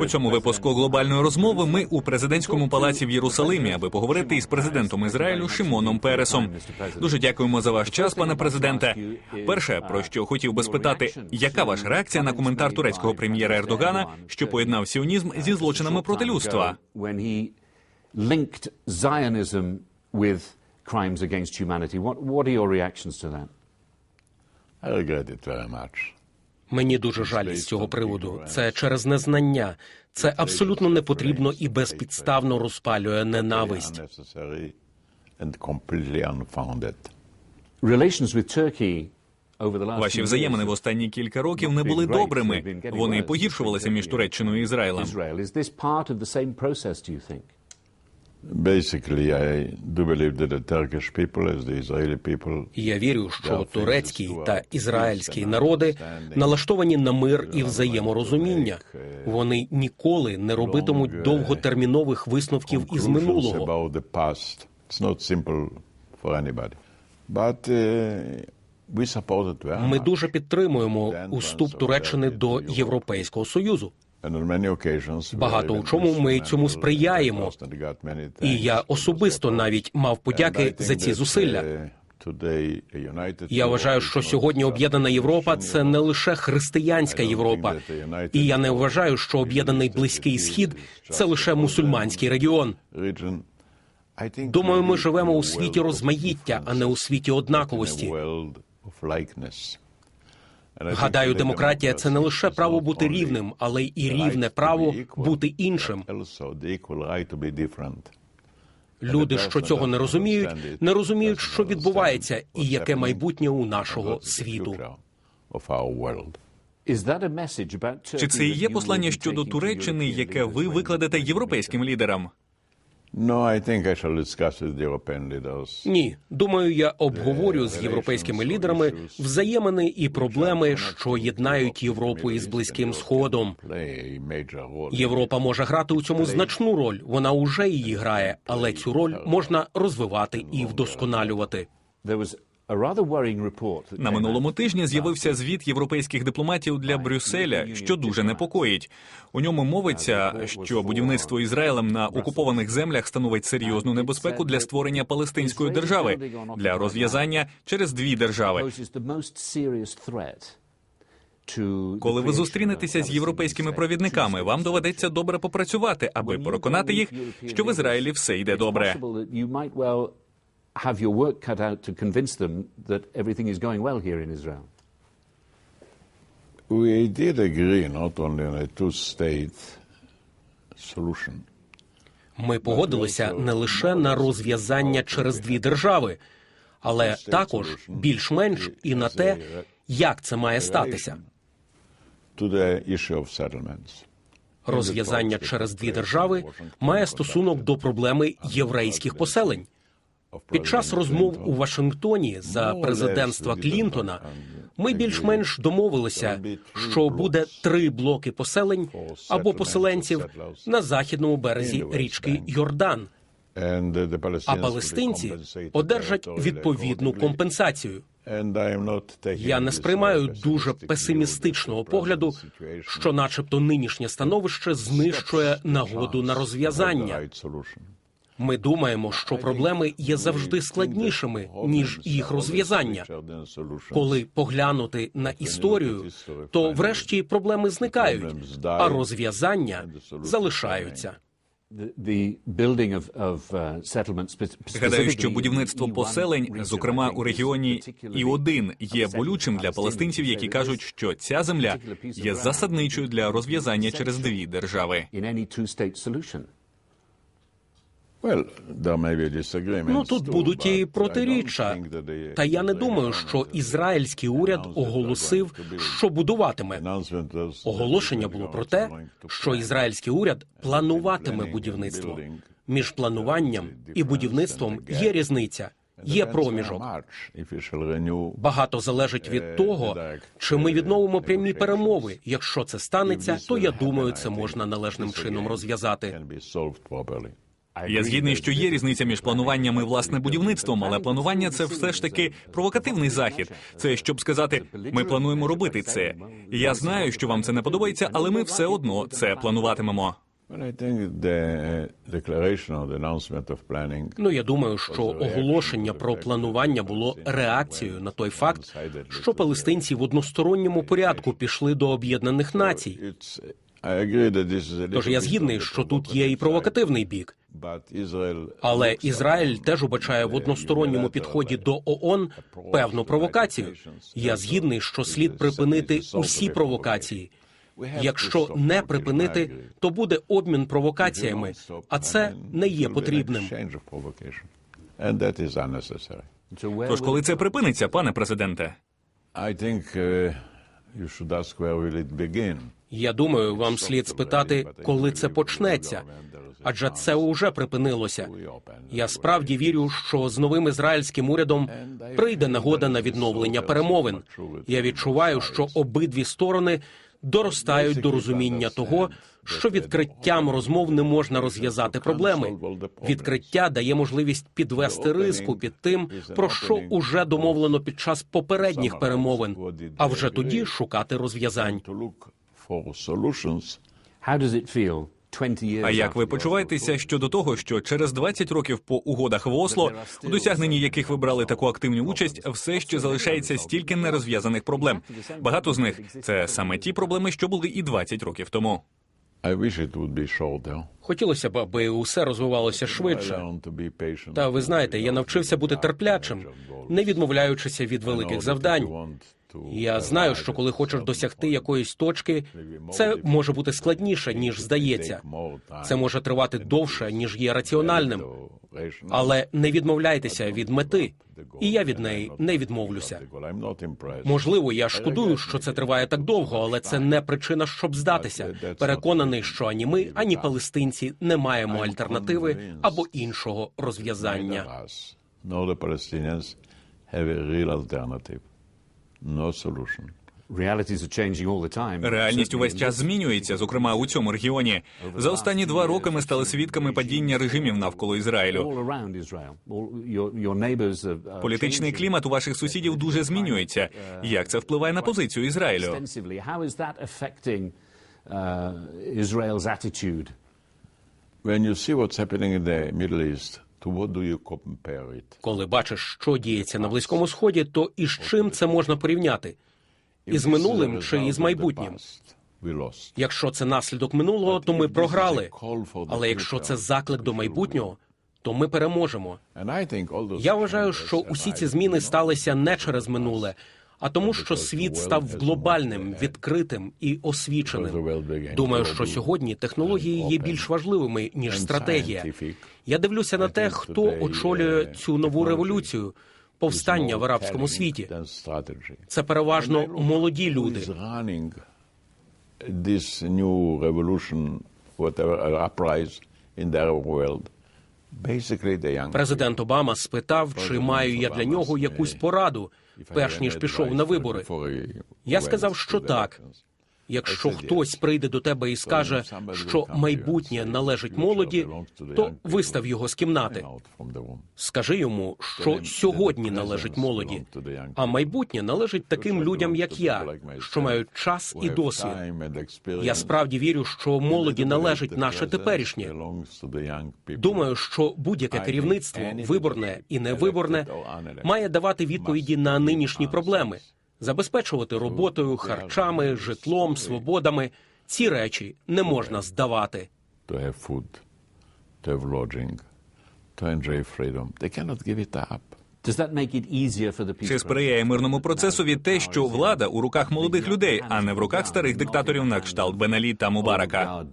У цьому випуску глобальної розмови ми у президентському палаці в Єрусалимі, аби поговорити із президентом Ізраїлю Шимоном Пересом. Дуже дякуємо за ваш час, пане президенте. Перше, про що хотів би спитати, яка ваша реакція на коментар турецького прем'єра Ердогана, що поєднав сіонізм зі злочинами проти людства? Crimes against humanity. What, what are your reactions to that? I regret it very much. Мені дуже жаль з цього приводу. Це через незнання. Це абсолютно непотрібно і безпідставно розпалює ненависть. Ваші взаємини в останні кілька років не були добрими. Вони погіршувалися між Туреччиною і Ізраїлем. Basically, I do believe that the Turkish people, as the Israeli people, І Я вірю, що турецький та ізраїльський народи налаштовані на мир і взаєморозуміння. Вони ніколи не робитимуть довготермінових висновків із минулого. about. It's not simple for anybody. But uh, Ми дуже підтримуємо уступ Туреччини до Європейського союзу. Багато у чому ми цьому сприяємо. І я особисто навіть мав подяки за ці зусилля. uh, today Я вважаю, що сьогодні об'єднана Європа це не лише християнська Європа. І я не вважаю, що об'єднаний близький схід це лише мусульманський регіон. Думаю, ми живемо у світі розмаїття, а не у світі однаковості. world of likeness. And I think Гадаю, демократія це не лише право бути рівним, але й і рівне право бути іншим. Люди, що цього не розуміють, не розуміють, що відбувається і яке майбутнє у нашого світу. Чи це і є послання щодо Туреччини, яке ви викладете європейським лідерам? No, I think I shall discuss with the European leaders. Ні, думаю, я обговорю з європейськими лідерами взаємини і проблеми, що єднають Європу із близьким сходом. Європа може грати у цьому значну роль. Вона уже її грає, але цю роль можна розвивати і вдосконалювати. На минулому тижні з'явився звіт європейських дипломатів для Брюсселя, що дуже непокоїть. У ньому мовиться, що будівництво Ізраїлем на окупованих землях становить серйозну небезпеку для створення палестинської держави для розв'язання через дві держави. Коли ви зустрінетеся з європейськими провідниками, вам доведеться добре попрацювати, аби переконати їх, що в Ізраїлі все йде добре. Have your work cut out to convince them that everything is going well here in Israel. We did agree not only on a two-state solution, Ми погодилися не лише на розв'язання через дві держави, але також більш-менш і на те, як це має статися. to the issue of settlements. Розв'язання через дві держави має стосунок до проблеми єврейських поселень. Під час розмов у Вашингтоні за президентства Клінтона ми більш-менш домовилися, що буде три блоки поселень або поселенців на західному березі річки Йордан. А палестинці одержать відповідну компенсацію. Я не сприймаю дуже песимістичного погляду, що, начебто, нинішнє становище знищує нагоду на розв'язання. Ми думаємо, що проблеми є завжди складнішими ніж їх розв'язання. Коли поглянути на історію, то врешті проблеми зникають, а розв'язання залишаються. Uh, Гадаю, що будівництво поселень, зокрема у регіоні І1, є болючим для палестинців, які кажуть, що ця земля є засадничою для розв'язання через дві держави. in any two-state solution. Well, there may be disagreements Ну тут будуть і протиріччя. Та я не думаю, що ізраїльський уряд оголосив, що будуватиме. Оголошення було про те, що ізраїльський уряд плануватиме будівництво. Між плануванням і будівництвом є різниця, є проміжок. Багато залежить від того, чи ми відновимо прямі перемови. Якщо це станеться, то я думаю, це можна належним чином розв'язати. Я згідний, що є різниця між плануванням і власне будівництвом, але планування це все ж таки провокативний захід. Це щоб сказати, ми плануємо робити це. Я знаю, що вам це не подобається, але ми все одно це плануватимемо. Planning Ну я думаю, що оголошення про планування було реакцією на той факт, що палестинці в односторонньому порядку пішли до Об'єднаних Націй. Тож я згідний, що тут є і провокативний бік. Але Ізраїль теж убачає в односторонньому підході до ООН певну провокацію. Я згідний, що слід припинити усі провокації. Якщо не припинити, то буде обмін провокаціями, а це не є потрібним. Тож, коли це припиниться, пане президенте, Я думаю, вам слід спитати, коли це почнеться, адже це уже припинилося. Я справді вірю, що з новим ізраїльським урядом прийде нагода на відновлення перемовин. Я відчуваю, що обидві сторони доростають до розуміння того, що відкриттям розмов не можна розв'язати проблеми. Відкриття дає можливість підвести риску під тим, про що уже домовлено під час попередніх перемовин, а вже тоді шукати розв'язань. To look for solutions How does it feel 20 years А як ви почуваєтеся щодо того, що через 20 років по угодах в Осло, у досягненні яких ви брали таку активну участь, все ще залишається стільки нерозв'язаних проблем. Багато з них це саме ті проблеми, що були і 20 років тому. Хотілося б, аби усе розвивалося швидше. Та ви знаєте, я навчився бути терплячим, не відмовляючися від великих завдань. Я знаю, що коли хочеш досягти якоїсь точки, це може бути складніше, ніж здається. Це може тривати довше, ніж є раціональним. Але не відмовляйтеся від мети, і я від неї не відмовлюся. Можливо, я шкодую, що це триває так довго, але це не причина, щоб здатися. Переконаний, що ані ми, ані палестинці не маємо альтернативи або іншого розв'язання. Have a real alternative. No solution. Realities are changing all the time. Реальність увесь час змінюється, зокрема у цьому регіоні. За останні два роки ми стали свідками падіння режимів навколо Ізраїлю. Are Політичний клімат у ваших сусідів дуже змінюється. Як це впливає на позицію Ізраїлю? extensively. How is that affecting uh, Israel's attitude? When you see what's happening in the Middle East, Коли бачиш, що діється на близькому сході, то із чим це можна порівняти? Із минулим чи із майбутнім? Якщо це наслідок минулого, то ми програли. Але якщо це заклик до майбутнього, то ми переможемо. Я вважаю, що усі ці зміни сталися не через минуле, а тому, що світ став глобальним, відкритим і освіченим. Думаю, що сьогодні технології є більш важливими ніж стратегія. Я дивлюся на те, хто очолює цю нову революцію, повстання в арабському світі. Це переважно молоді люди. uh. Президент Обама спитав, чи маю я для нього якусь пораду, перш ніж пішов на вибори. Я сказав, що так. Якщо хтось прийде до тебе і скаже, що майбутнє належить молоді, то вистав його з кімнати. Скажи йому, що сьогодні належить молоді, а майбутнє належить таким людям, як я, що мають час і досвід. Я справді вірю, що молоді належить наше теперішнє. Думаю, що будь-яке керівництво, виборне і невиборне, має давати відповіді на нинішні проблеми, забезпечувати роботою, харчами, житлом, свободами. Ці речі не можна здавати. to have food, to have lodging, to enjoy freedom. They cannot give it up. Does that make it easier for the people? Чи сприяє мирному процесові те, що влада у руках молодих людей, а не в руках старих диктаторів на кшталт Беналі та Мубарака?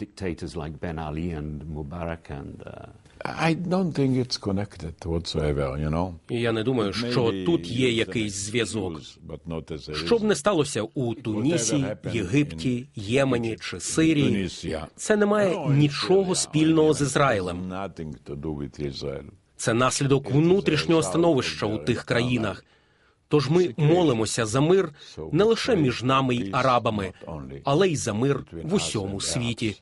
Uh, I don't think it's connected whatsoever, you know. Я не думаю, що тут є якийсь зв'язок. Що б не сталося у Тунісі, Єгипті, Ємені чи Сирії, це не має нічого спільного з Ізраїлем. Це наслідок внутрішнього становища у тих країнах. Тож ми молимося за мир не лише між нами й арабами, але й за мир в усьому світі.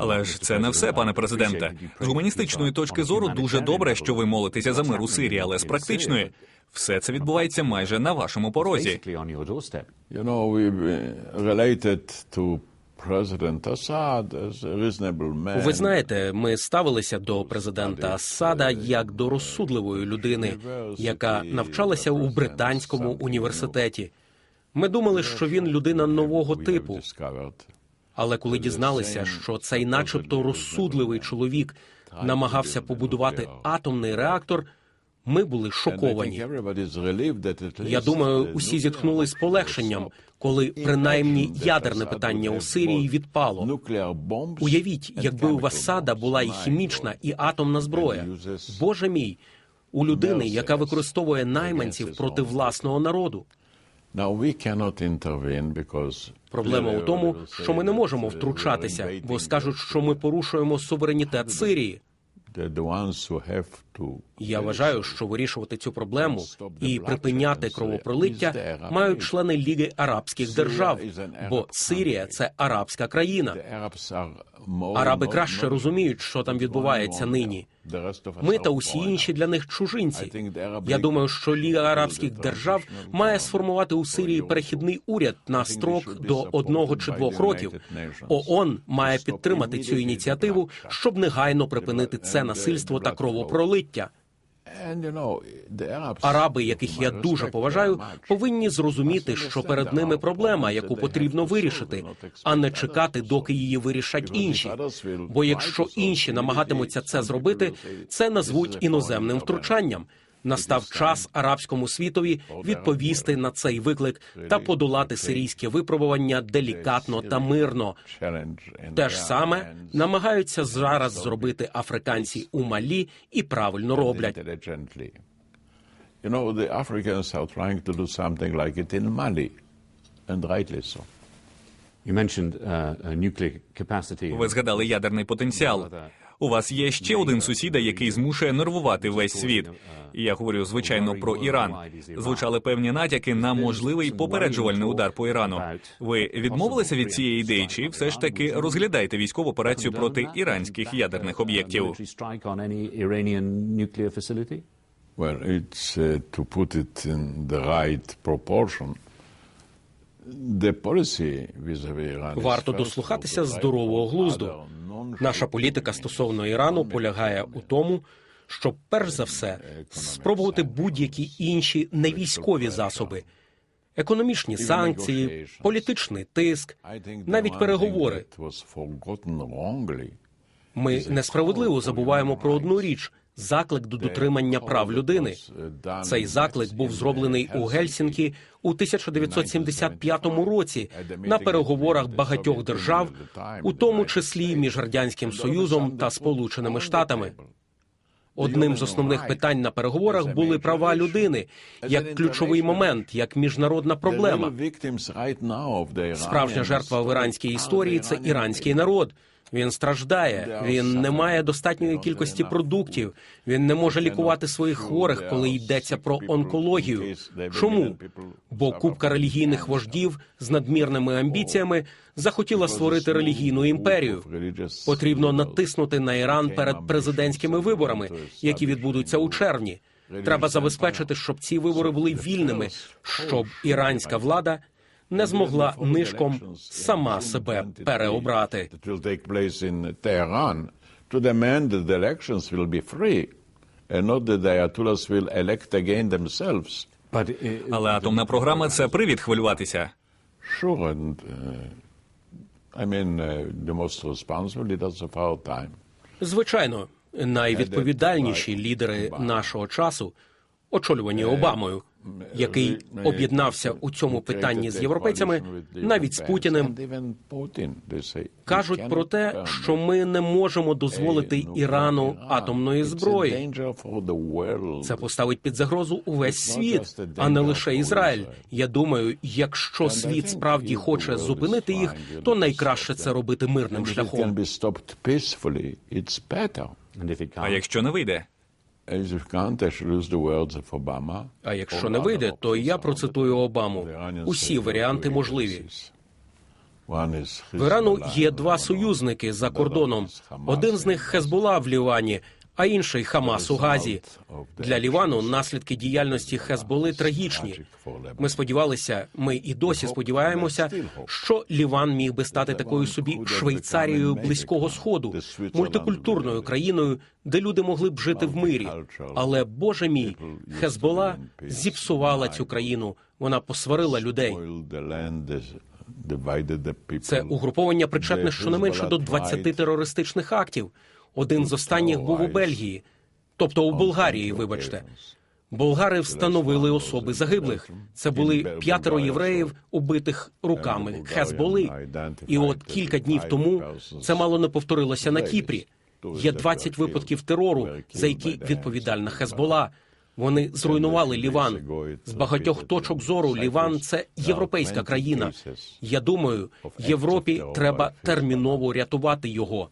Але ж це не все, пане президенте. З гуманістичної точки зору дуже добре, що ви молитеся за мир у Сирії, але з практичної. Все це відбувається майже на вашому порозі. Ви знаєте, ми ставилися до президента Асада як до розсудливої людини, яка навчалася у британському університеті. Ми думали, що він людина нового типу. Але коли дізналися, що цей, начебто, розсудливий чоловік намагався побудувати атомний реактор, ми були шоковані. Я думаю, усі зітхнули з полегшенням, коли принаймні ядерне питання у Сирії відпало. Уявіть, якби у chemical Асада була і хімічна, і атомна зброя. Боже мій, у людини, яка використовує найманців проти власного народу. Проблема у тому, що ми не можемо втручатися, бо скажуть, що ми порушуємо суверенітет Сирії. Я вважаю, що вирішувати цю проблему і припиняти кровопролиття мають члени Ліги Арабських держав, бо Сирія це арабська країна. Араби краще розуміють, що там відбувається нині. Ми та усі інші для них чужинці. Я думаю, що Ліга Арабських держав має сформувати у Сирії перехідний уряд на строк до одного чи двох років. ООН має підтримати цю ініціативу, щоб негайно припинити це насильство та кровопролиття. Араби, яких я дуже поважаю, повинні зрозуміти, що перед ними проблема, яку потрібно вирішити, а не чекати, доки її вирішать інші. Бо якщо інші намагатимуться це зробити, це назвуть іноземним втручанням. Настав час арабському світові відповісти на цей виклик та подолати сирійське випробування делікатно та мирно. Те ж саме намагаються зараз зробити африканці у Малі і правильно роблять. You know, the Africans are trying to do something like it in Mali, and rightly so. You mentioned uh, uh, nuclear capacity. Ви згадали ядерний потенціал. У вас є ще один сусіда, який змушує нервувати весь світ. І я говорю звичайно про Іран. Звучали певні натяки на можливий попереджувальний удар по Ірану. Ви відмовилися від цієї ідеї, чи все ж таки розглядаєте військову операцію проти іранських ядерних об'єктів? Well, it's uh, to put it in the right proportion. The policy vis-à-vis Iran is Варто дослухатися здорового глузду. Наша політика стосовно Ірану полягає у тому, щоб перш за все спробувати будь-які інші невійськові засоби, економічні санкції, політичний тиск, навіть переговори. Ми несправедливо забуваємо про одну річ. Заклик до дотримання прав людини. Цей заклик був зроблений у Гельсінкі у 1975 році на переговорах багатьох держав, у тому числі між радянським союзом та Сполученими Штатами. Одним з основних питань на переговорах були права людини як ключовий момент, як міжнародна проблема. Справжня жертва в іранській історії це іранський народ. Він страждає, він не має достатньої кількості продуктів, він не може лікувати своїх хворих, коли йдеться про онкологію. Чому? Бо купка релігійних вождів з надмірними амбіціями захотіла створити релігійну імперію. Потрібно натиснути на Іран перед президентськими виборами, які відбудуться у червні. Треба забезпечити, щоб ці вибори були вільними, щоб іранська влада не змогла нишком сама себе переобрати. That will take place in Tehran to demand that the elections will be free and not that the Ayatollahs will elect again themselves. But uh, Але атомна програма це привід хвилюватися. Sure, and uh, I mean, uh, the most responsible leaders of our time. Звичайно, найвідповідальніші лідери нашого часу, очолювані Обамою, який об'єднався у цьому питанні з європейцями, навіть з Путіним, кажуть про те, що ми не можемо дозволити Ірану атомної зброї. Це поставить під загрозу увесь світ, а не лише Ізраїль. Я думаю, якщо світ справді хоче зупинити їх, то найкраще це робити мирним шляхом. А якщо не вийде, Obama. А якщо не вийде, то я процитую Обаму. Усі варіанти можливі. В Ірану є два союзники за кордоном. Один з них Хезбула в Лівані, а інший Хамас у Газі. Для Лівану наслідки діяльності Хезболи трагічні. Ми сподівалися, ми і досі сподіваємося, що Ліван міг би стати такою собі Швейцарією близького сходу, мультикультурною країною, де люди могли б жити в мирі. Але Боже мій, Хезбола зіпсувала цю країну. Вона посварила людей. Це угруповання причетне щонайменше до 20 терористичних актів. Один з останніх був у Бельгії, тобто у Болгарії, вибачте. Болгари встановили особи загиблих. Це були п'ятеро євреїв, убитих руками Хезболи. І от кілька днів тому це мало не повторилося на Кіпрі. Є 20 випадків терору, за які відповідальна Хезбола. Вони зруйнували Ліван. З багатьох точок зору Ліван це європейська країна. Я думаю, Європі треба терміново рятувати його.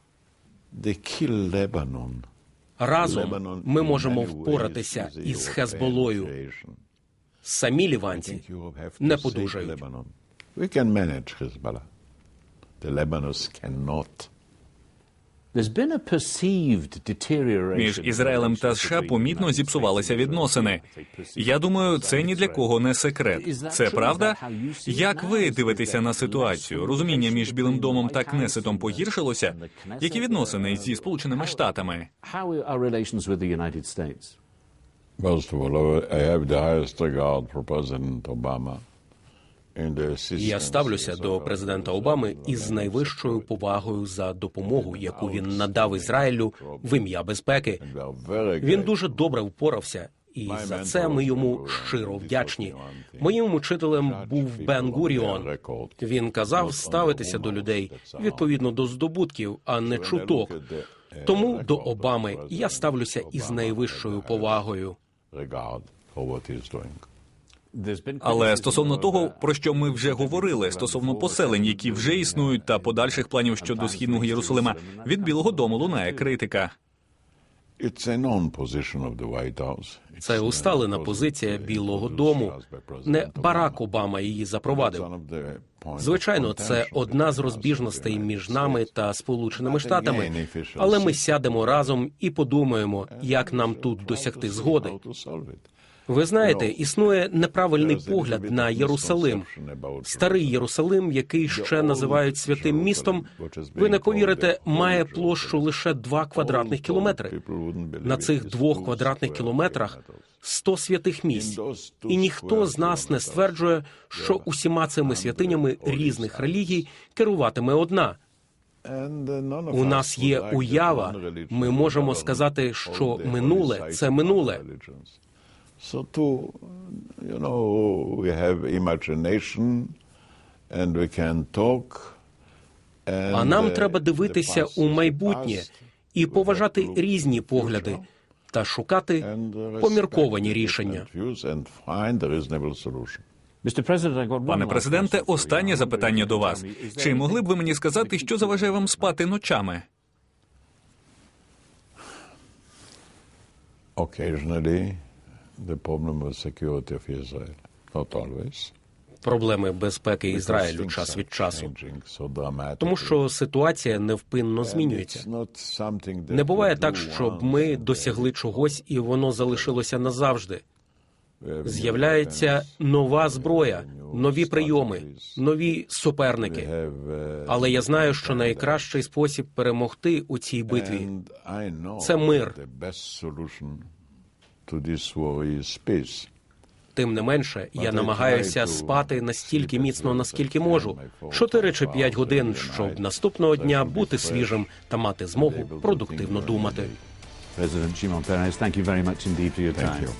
Разом ми можемо впоратися із Хезболою. Самі ліванці не подужають. Між Ізраїлем та США помітно зіпсувалися відносини. Я думаю, це ні для кого не секрет. Це правда? Як ви дивитеся на ситуацію? Розуміння між Білим домом та Кнесетом погіршилося? Які відносини зі Сполученими Штатами? How are relations with the United States? First of all, I have the highest regard for President Obama. Я ставлюся до президента Обами із найвищою повагою за допомогу, яку він надав Ізраїлю в ім'я безпеки. Він дуже добре впорався, і за це ми йому щиро вдячні. Моїм учителем був Бен Гуріон. Він казав ставитися до людей відповідно до здобутків, а не чуток. Тому до Обами я ставлюся із найвищою повагою. Але стосовно того, про що ми вже говорили, стосовно поселень, які вже існують, та подальших планів щодо східного Єрусалима, від Білого Дому лунає критика. Це усталена позиція Білого Дому. Не Барак Обама її запровадив. Звичайно, це одна з розбіжностей між нами та Сполученими Штатами. Але ми сядемо разом і подумаємо, як нам тут досягти згоди. Ви знаєте, існує неправильний погляд на Єрусалим. Старий Єрусалим, який ще називають святим містом, ви не повірите, має площу лише 2 квадратних кілометри. На цих двох квадратних кілометрах 100 святих місць. І ніхто з нас не стверджує, що усіма цими святинями різних релігій керуватиме одна. У нас є уява. Ми можемо сказати, що минуле це минуле. So to, you know, we have imagination and we can talk. А нам треба дивитися у майбутнє і поважати різні погляди та шукати помірковані рішення. Mr. President, I got one Пане президенте, question for you. останнє запитання до вас. Чи могли б ви мені сказати, що заважає вам спати ночами? Occasionally, the problem of security of Israel, not always. Проблеми безпеки Ізраїлю час від часу, тому що ситуація невпинно змінюється. Не буває так, щоб ми досягли чогось і воно залишилося назавжди. З'являється нова зброя, нові прийоми, нові суперники. Але я знаю, що найкращий спосіб перемогти у цій битві це мир. Тим не менше, я намагаюся спати настільки міцно, наскільки можу, 4 чи 5 годин, щоб наступного дня бути свіжим та мати змогу продуктивно думати. President Shimon Peres, thank you very much indeed for your time. you.